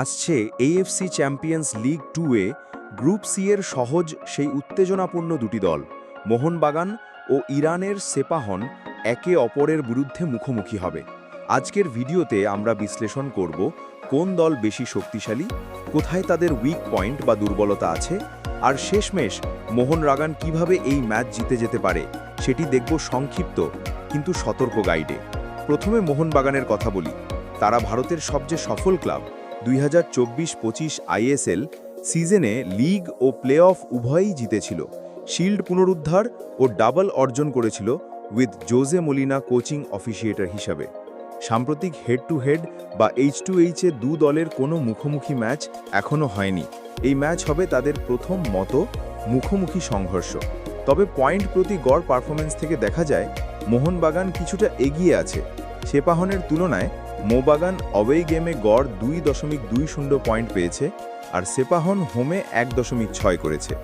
আসছে AFC Champions League two A group C এর সহজ সেই উত্তেজনাপূর্ণ দুটি দল, মোহনবাগান ও ইরানের সেপাহন একে অপরের বিরুদ্ধে মুখোমুখি হবে। আজকের ভিডিওতে আমরা বিশ্লেষণ করব কোন দল বেশি শক্তিশালী, কোথায় তাদের উইক পয়েন্ট বা দুর্বলতা আছে, আর শেষমেশ মোহনরাগান কীভাবে এই ম্যাচ জিতে যেতে পারে সেটি দেখব সংক্ষিপ্ত কিন্তু সতর্ক গাইডে প্রথমে মোহনবাগানের কথা বলি। তারা ভারতের সবচেয়ে সফল ক্লাব দুই হাজার চব্বিশ পঁচিশ আইএসএল সিজনে লিগ ও প্লে অফ উভয়ই জিতেছিল। শিল্ড পুনরুদ্ধার ও ডাবল অর্জন করেছিল with Jose Molina coaching officiator হিসাবে। সাম্প্রতিক হেড টু হেড বা এইচ টু এইচে দু দলের কোনো মুখোমুখি ম্যাচ এখনও হয়নি। এই ম্যাচ হবে তাদের প্রথম মতো মুখোমুখি সংঘর্ষ। তবে পয়েন্ট প্রতি গড় পারফরমেন্স থেকে দেখা যায়, মোহনবাগান কিছুটা এগিয়ে আছে। সেপাহনের তুলনায় মোবাগান অওয়ে গেমে গড় দুই দশমিক দুই শূন্য পয়েন্ট পেয়েছে আর সেপাহন হোমে এক দশমিক ছয় করেছে।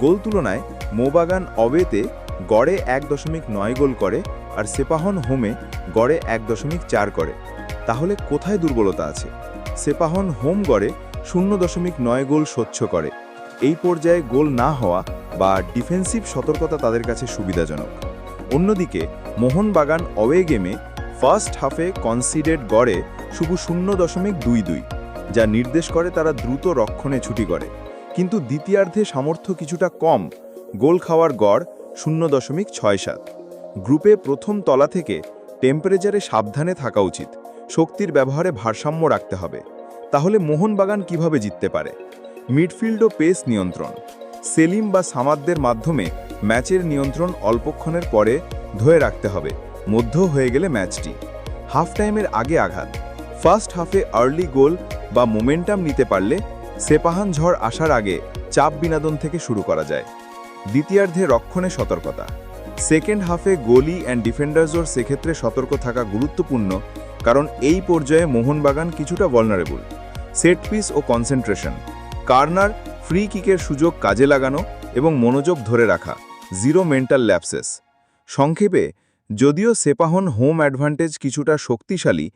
গোল তুলনায় মোবাগান অওয়েতে গড়ে এক দশমিক নয় গোল করে আর সেপাহন হোমে গড়ে এক দশমিক চার করে। তাহলে কোথায় দুর্বলতা আছে? সেপাহন হোম গড়ে শূন্য দশমিক নয় গোল স্বচ্ছ করে। এই পর্যায়ে গোল না হওয়া বা ডিফেন্সিভ সতর্কতা তাদের কাছে সুবিধাজনক। অন্যদিকে মোহনবাগান অওয়ে গেমে ফার্স্ট হাফে কনসিডেড গড়ে শুধু শূন্য দশমিক দুই দুই, যা নির্দেশ করে তারা দ্রুত রক্ষণে ছুটি করে কিন্তু দ্বিতীয়ার্ধে সামর্থ্য কিছুটা কম, গোল খাওয়ার গড় শূন্য দশমিক ছয় সাত। গ্রুপে প্রথম তলা থেকে টেম্পারেচারে সাবধানে থাকা উচিত, শক্তির ব্যবহারে ভারসাম্য রাখতে হবে। তাহলে মোহনবাগান কীভাবে জিততে পারে? মিডফিল্ড ও পেস নিয়ন্ত্রণ। সেলিম বা সামাদদের মাধ্যমে ম্যাচের নিয়ন্ত্রণ অল্পক্ষণের পরে ধরে রাখতে হবে। মধ্য হয়ে গেলে ম্যাচটি। হাফ টাইমের আগে আঘাত। ফার্স্ট হাফে আর্লি গোল বা মোমেন্টাম নিতে পারলে সেপাহান ঝড় আসার আগে চাপ বিনোদন থেকে শুরু করা যায়। দ্বিতীয়ার্ধে রক্ষণে সতর্কতা। সেকেন্ড হাফে গোলি অ্যান্ড ডিফেন্ডার্সও সেক্ষেত্রে সতর্ক থাকা গুরুত্বপূর্ণ কারণ এই পর্যায়ে মোহনবাগান কিছুটা ভলনারেবল সেট পিস ও কনসেন্ট্রেশন কার্নার ফ্রি কিকের সুযোগ কাজে লাগানো এবং মনোযোগ ধরে রাখা। জিরো মেন্টাল ল্যাপসেস সংক্ষেপে যদিও সেপাহন হোম অ্যাডভান্টেজ কিছুটা শক্তিশালী,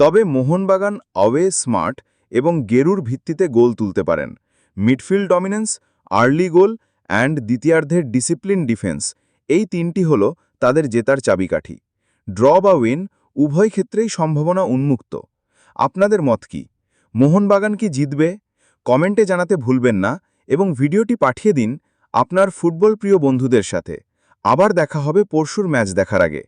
তবে মোহনবাগান অওয়ে স্মার্ট এবং গেরুর ভিত্তিতে গোল তুলতে পারেন। Midfield dominance, early goal and দ্বিতীয়ার্ধের ডিসিপ্লিন ডিফেন্স এই তিনটি হল তাদের জেতার চাবিকাঠি। ড্র বা উইন উভয় ক্ষেত্রেই সম্ভাবনা উন্মুক্ত। আপনাদের মত কি? মোহনবাগান কি জিতবে? কমেন্টে জানাতে ভুলবেন না এবং ভিডিওটি পাঠিয়ে দিন আপনার ফুটবল প্রিয় বন্ধুদের সাথে। আবার দেখা হবে পরশুর ম্যাচ দেখার আগে।